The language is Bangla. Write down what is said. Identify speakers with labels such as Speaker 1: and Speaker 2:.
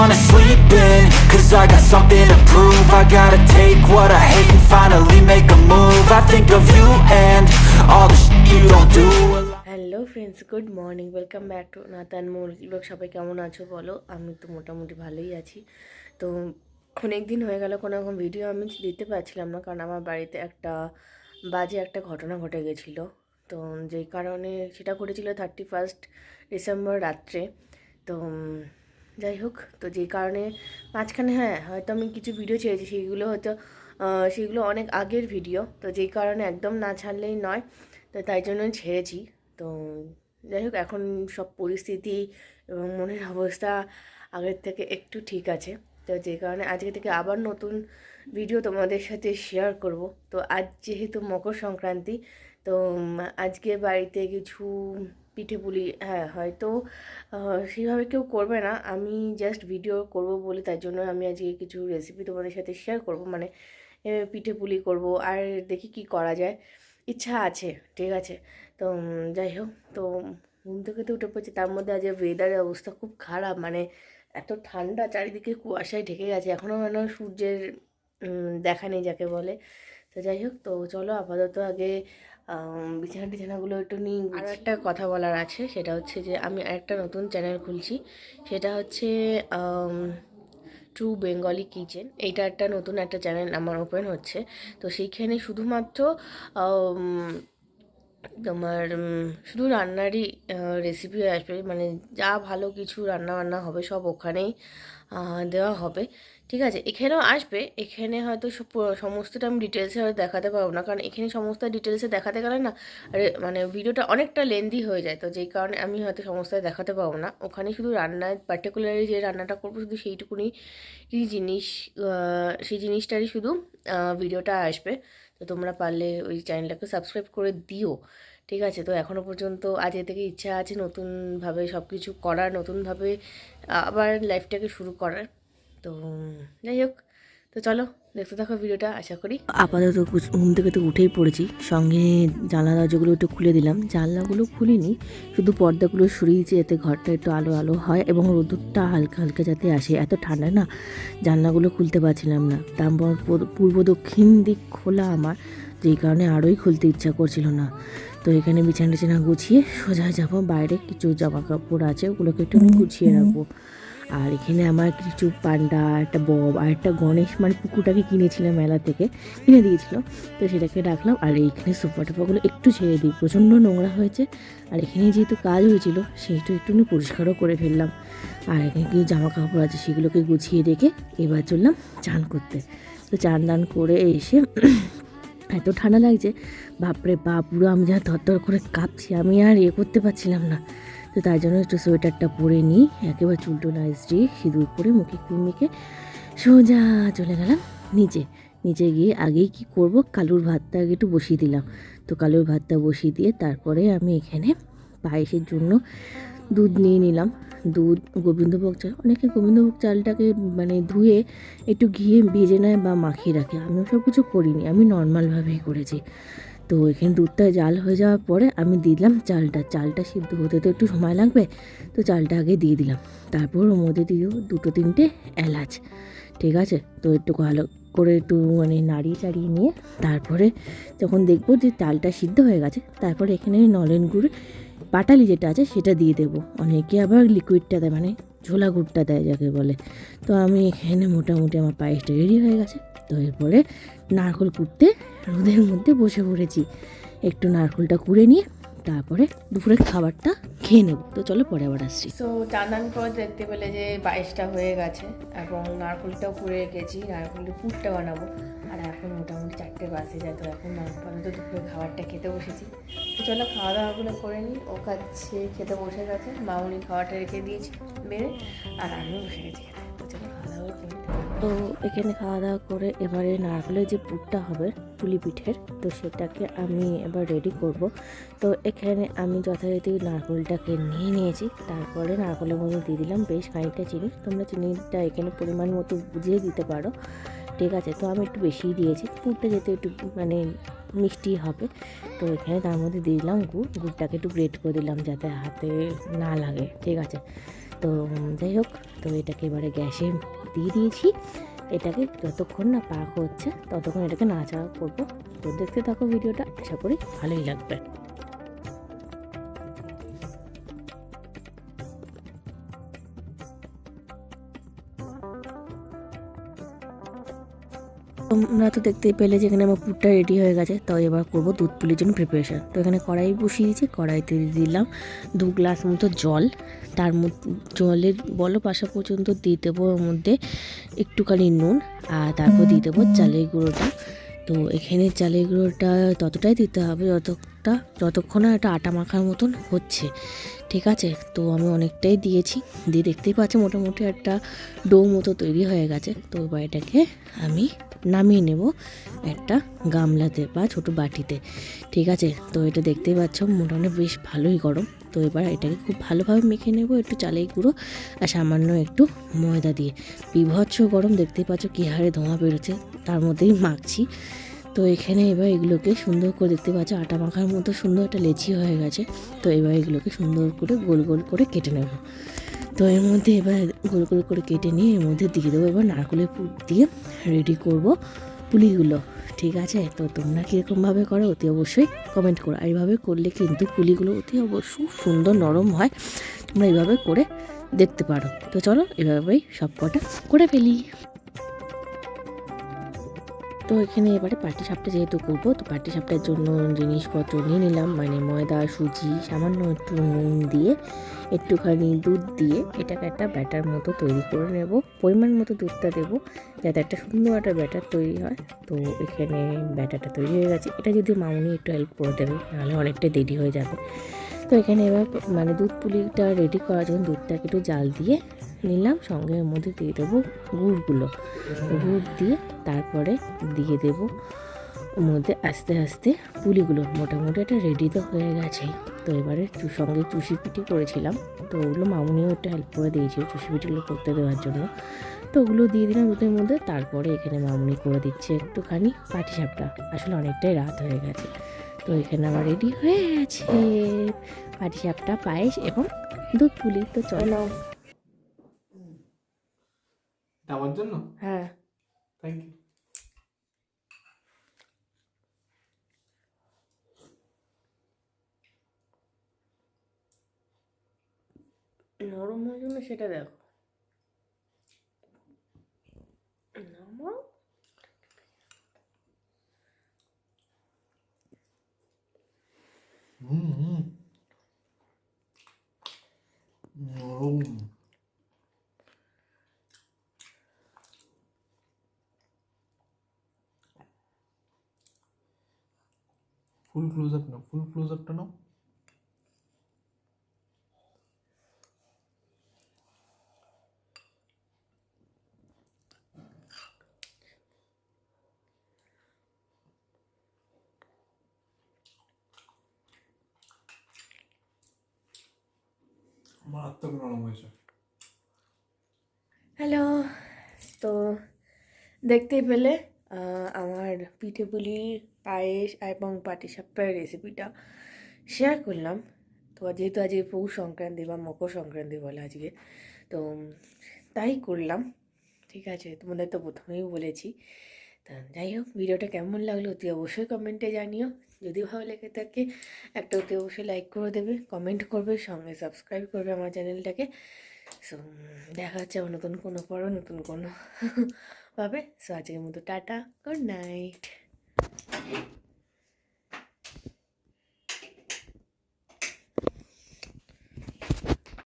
Speaker 1: wanna sleep in, Cause I got something to prove. I gotta take what I hate and finally make a move. I think of you and all the shit you don't do.
Speaker 2: Hello friends good morning welcome back to Nathan মোর লোক সবাই কেমন আছো বলো? আমি তো মোটামুটি ভালোই আছি। তো অনেক দিন হয়ে গেল, কোনো রকম ভিডিও আমি দিতে পারছিলাম না, কারণ আমার বাড়িতে একটা বাজে একটা ঘটনা ঘটে গেছিল। তো যেই কারণে সেটা ঘটেছিল থার্টি ফার্স্ট ডিসেম্বর রাত্রে। তো যাই হোক, তো যেই কারণে মাঝখানে হ্যাঁ হয়তো আমি কিছু ভিডিও ছেড়েছি, সেইগুলো হয়তো সেগুলো অনেক আগের ভিডিও তো যেই কারণে একদম না ছাড়লেই নয়, তো তাই জন্য ছেড়েছি, তো যাই হোক, এখন সব পরিস্থিতি এবং মনের অবস্থা আগের থেকে একটু ঠিক আছে, তো যে কারণে আজকে থেকে আবার নতুন ভিডিও তোমাদের সাথে শেয়ার করব, তো আজ যেহেতু মকর সংক্রান্তি, তো আজকে বাড়িতে কিছু পিঠে পুলি হ্যাঁ হয়তো সেইভাবে কেউ করবে না। আমি জাস্ট ভিডিও করব বলে তার জন্য আমি আজকে কিছু রেসিপি তোমাদের সাথে শেয়ার করব। মানে পিঠে পুলি করব আর দেখি কি করা যায়। ইচ্ছা আছে, ঠিক আছে। তো যাই হোক, তো, ঘুম থেকে তো উঠে পড়ছি, তার মধ্যে আজ ওয়েদারের অবস্থা খুব খারাপ। মানে এত ঠান্ডা চারিদিকে কুয়াশায় ঢেকে গেছে। এখনও মানে সূর্যের দেখা নেই যাকে বলে। তো যাই হোক, তো চলো আপাতত আগে বিছানা টিছানাগুলো একটু নিই আর একটা কথা বলার আছে সেটা হচ্ছে যে আমি একটা নতুন চ্যানেল খুলছি সেটা হচ্ছে ট্রু বেঙ্গলি কিচেন এইটা একটা নতুন একটা চ্যানেল আমার ওপেন হচ্ছে। তো সেইখানে শুধুমাত্র তোমার শুধু রান্নারই রেসিপি আসবে মানে যা ভালো কিছু রান্না বান্না হবে সব ওখানেই দেওয়া হবে। ঠিক আছে? এখানেও আসবে। এখানে হয়তো সমস্তটা আমি ডিটেলসে হয়তো দেখাতে পারব না। কারণ এখানে সমস্ত ডিটেলসে দেখাতে গেলে না মানে ভিডিওটা অনেকটা লেন্দি হয়ে যায়। তো যেই কারণে আমি হয়তো সমস্তটা দেখাতে পারব না। ওখানে শুধু রান্নায় পার্টিকুলারলি যে রান্নাটা করব, শুধু সেইটুকুনি জিনিস সেই জিনিসটারই শুধু ভিডিওটা আসবে। তো তোমরা পারলে ওই চ্যানেলটাকে সাবস্ক্রাইব করে দিও। ঠিক আছে, তো এখনও পর্যন্ত আজকে থেকে ইচ্ছা আছে নতুনভাবে সব কিছু করার, নতুনভাবে আবার লাইফটাকে শুরু করার। তো যাই হোক, তো চলো, দেখতে থাকো ভিডিওটা, আশা করি। আপাতত ঘুম থেকে তো উঠেই পড়েছি, সঙ্গে জানলা দরজাগুলো একটু খুলে দিলাম। জানলাগুলো খুলিনি, শুধু পর্দাগুলো সরিয়েছি যাতে ঘরটা একটু আলো আলো হয় এবং রোদুরটা হালকা হালকা যাতে আসে। এত ঠান্ডা না, জানলাগুলো খুলতে পারছিলাম না। তারপর পূর্ব দক্ষিণ দিক খোলা আমার যেই কারণে আরোই খুলতে ইচ্ছা করছিল না। তো এখানে বিছানা টিছানা গুছিয়ে সোজা যাব বাইরে কিছু জামা কাপড় আছে ওগুলোকে একটু গুছিয়ে রাখব। আর এখানে আমার কিছু পান্ডা একটা বব আর একটা গণেশ মানে পুকুরটাকে কিনেছিলাম মেলা থেকে কিনে দিয়েছিল। তো সেটাকে রাখলাম আর এইখানে সোফা টোফাগুলো একটু ছেড়ে দিই। প্রচণ্ড নোংরা হয়েছে আর এখানে যেহেতু কাজ হয়েছিল সেইটা একটু পরিষ্কারও করে ফেললাম। আর এখানে কিছু জামা কাপড় আছে সেগুলোকে গুছিয়ে রেখে এবার চললাম চান করতে। তো চান দান করে এসে এত ঠান্ডা লাগছে, বাপরে বাপ, পুরো আমি যা থরথর করে কাঁপছি, আমি আর ইয়ে করতে পারছিলাম না। তো তার জন্য একটু সোয়েটারটা পরে নিই, একেবারে চুলটো দিয়ে সিঁদুর পরে মুখে ক্রিম মেখে সোজা চলে গেলাম নিচে। নিচে গিয়ে আগেই কি করব, কালুর ভাতটা আগে একটু বসিয়ে দিলাম। তো কালুর ভাতটা বসিয়ে দিয়ে তারপরে আমি এখানে পায়েসের জন্য দুধ নিয়ে নিলাম। দুধ, গোবিন্দভোগ চাল। অনেকে গোবিন্দভোগ চালটাকে মানে ধুয়ে একটু ঘিয়ে ভেজে নেয় বা মাখিয়ে রাখে। আমিও সব কিছু করিনি, আমি নর্মালভাবেই করেছি। তো এখানে দুধটা জাল হয়ে যাওয়ার পরে আমি দিলাম চালটা। চালটা সিদ্ধ হতে তো একটু সময় লাগবে, তো চালটা আগে দিয়ে দিলাম। তারপর ওর মধ্যে দিয়েও দুটো তিনটে এলাচ। ঠিক আছে? তো একটু ভালো করে একটু মানে নাড়িয়ে চাড়িয়ে নিয়ে তারপরে যখন দেখব যে চালটা সিদ্ধ হয়ে গেছে, তারপরে এখানে নলেন গুড় পাটালি যেটা আছে সেটা দিয়ে দেবো। অনেকে আবার লিকুইডটা দেয় মানে ঝোলা গুড়টা দেয় যাকে বলে। তো আমি এখানে মোটামুটি আমার পায়েসটা রেডি হয়ে গেছে। তো এরপরে নারকল কুড়তে রোদের মধ্যে বসে পড়েছি। একটু নারকলটা কুড়ে নিয়ে তারপরে দুপুরে খাবারটা খেয়ে নেব। তো চলো পরে আবার আসছি। তো চান্দান পর দেখতে পেলে যে বাইশটা হয়ে গেছে, এবং নারকলটাও কুড়ে রেখেছি নারকলের পুরটা বানাবো। আর এখন মোটামুটি চারটে বাজে যায় তো এখন আপাতত দুপুরে খাবারটা খেতে বসেছি। তো চলো খাওয়া দাওয়াগুলো করে নিই। ও খাচ্ছে, খেতে বসে গেছে। মামুনি খাওয়াটা রেখে দিয়েছি বেড়ে আর আমিও বসে গেছি খেতে। তো এখানে খাওয়া দাওয়া করে এবারে নারকেলের যে পুরটা হবে, পুলি পিঠের, তো সেটাকে আমি এবার রেডি করব। তো এখানে আমি যথারীতি নারকেলটাকে নিয়ে নিয়েছি। তারপরে নারকেলের মধ্যে দিয়ে দিলাম বেশ খানিকটা চিনি। তোমরা চিনিটা এখানে পরিমাণ মতো বুঝিয়ে দিতে পারো। ঠিক আছে, তো আমি একটু বেশিই দিয়েছি। পুরটা যেতে একটু মানে মিষ্টি হবে। তো এখানে তার মধ্যে দিয়ে দিলাম গুড়। গুড়টাকে একটু গ্রেট করে দিলাম যাতে হাতে না লাগে। ঠিক আছে তো যাই হোক, তো এটাকে এবারে গ্যাসে দিয়ে দিয়েছি। এটাকে যতক্ষণ না পাক হচ্ছে, ততক্ষণ এটাকে নাড়াচাড়া করব। তো দেখতে থাকো ভিডিওটা, আশা করি ভালোই লাগবে। তোমরা তো দেখতেই পেলে যে এখানে আমার পুরটা রেডি হয়ে গেছে। তো এবার করব দুধ পুলির জন্য প্রিপারেশান তো এখানে কড়াই বসিয়ে দিয়েছি, কড়াইতে দিলাম দু গ্লাস মতো জল। তার মধ্যে জলের বলো পাশা পর্যন্ত দিয়ে দেবো ওর মধ্যে একটুখানি নুন আর তারপর দিয়ে দেবো চালের গুঁড়োটা। তো এখানে চালের গুঁড়োটা ততটাই দিতে হবে যতটা, যতক্ষণ না আটা মাখার মতন হচ্ছে। ঠিক আছে? তো আমি অনেকটাই দিয়েছি। দিয়ে দেখতেই পাচ্ছি মোটামুটি একটা ডো মতো তৈরি হয়ে গেছে। তো এবার এটাকে আমি নামিয়ে নেব একটা গামলাতে বা ছোটো বাটিতে। ঠিক আছে? তো এটা দেখতেই পাচ্ছ মোটামুটি বেশ ভালোই গরম। তো এবার এটাকে খুব ভালোভাবে মেখে নেব একটু চালের গুঁড়ো আর সামান্য একটু ময়দা দিয়ে। বিভৎস গরম, দেখতেই পাচ্ছ কী হারে ধোঁয়া বেরোচ্ছে। তার মধ্যেই মাখছি। তো এখানে এবার এগুলোকে সুন্দর করে দেখতে পাচ্ছ, আটা মাখার মতো সুন্দর একটা লেচি হয়ে গেছে। তো এবার এগুলোকে সুন্দর করে গোল গোল করে কেটে নেব। তো এর মধ্যে এবার গোল গোল করে কেটে নিয়ে এর মধ্যে দিয়ে দেবো এবার নারকেলের পুর দিয়ে রেডি করব পুলিগুলো। ঠিক আছে? তো তোমরা কীরকমভাবে করো অতি অবশ্যই কমেন্ট করো। এইভাবে করলে কিন্তু পুলিগুলো অতি অবশ্যই সুন্দর নরম হয়। তোমরা এইভাবে করে দেখতে পারো। তো চলো এভাবেই সব কটা করে ফেলি। তো এখানে এবারে পাটি সাপটা যেহেতু করব, তো পাটি সাপটার জন্য জিনিসপত্র নিয়ে নিলাম। মানে ময়দা, সুজি, সামান্য একটু নুন দিয়ে, একটুখানি দুধ দিয়ে এটাকে একটা ব্যাটার মতো তৈরি করে নেব। পরিমাণ মতো দুধটা দেবো, যাতে একটা সুন্দর একটা ব্যাটার তৈরি হয়। তো এখানে ব্যাটারটা তৈরি হয়ে গেছে। এটা যদি মামুনি একটু হেল্প করে দেবে, নাহলে অনেকটা দেরি হয়ে যাবে। তো এখানে এবার মানে দুধ পুলিটা রেডি করার জন্য দুধটাকে একটু জাল দিয়ে নিলাম, সঙ্গে এর মধ্যে দিয়ে দেবো গুড়গুলো। গুড় দিয়ে তারপরে দিয়ে দেবো মধ্যে আস্তে আস্তে পুলিগুলো। মোটামুটি একটা রেডি তো হয়ে গেছে। তো এবারে সঙ্গে চুষি পিঠি করেছিলাম। তো ওগুলো মামুনিও একটু হেল্প করে দিয়েছিল চুষি পিঠিগুলো করতে দেওয়ার জন্য। তো ওগুলো দিয়ে দিলাম দুধের মধ্যে। তারপরে এখানে মামুনি করে দিচ্ছে একটুখানি পাটি সাপটা। আসলে অনেকটাই রাত হয়ে গেছে। তো এখানে আমার রেডি হয়ে গেছে। পাটি সাপটা, পায়েস এবং দুধ পুলি। তো চলো।
Speaker 3: এটা আমার জন্য?
Speaker 2: হ্যাঁ।
Speaker 3: থ্যাংক ইউ
Speaker 2: নরম হয়ে সেটা দেখো। নামাও।
Speaker 3: ফুল ক্লোজ আপ নাও, ফুল ক্লোজ আপটা নাও। মারাত্মক হয়েছে।
Speaker 2: হ্যালো তো দেখতেই পেলে আমার পিঠে পুলি পায়েস এবং পাটি পাটিসাপটার রেসিপিটা শেয়ার করলাম। তো যেহেতু আজকে পৌষ সংক্রান্তি বা মকর সংক্রান্তি বলে আজকে, তো তাই করলাম। ঠিক আছে, তোমাদের তো প্রথমেই বলেছি। তা যাই হোক, ভিডিওটা কেমন লাগল অতি অবশ্যই কমেন্টে জানিও। যদি ভালো লেগে থাকে, একটা অতি অবশ্যই লাইক করে দেবে কমেন্ট করবে, সঙ্গে সাবস্ক্রাইব করবে আমার চ্যানেলটাকে সো দেখা আবার নতুন কোনো পরও নতুন কোনো ভাবে। সো আজকের মতো tata good night Thank you.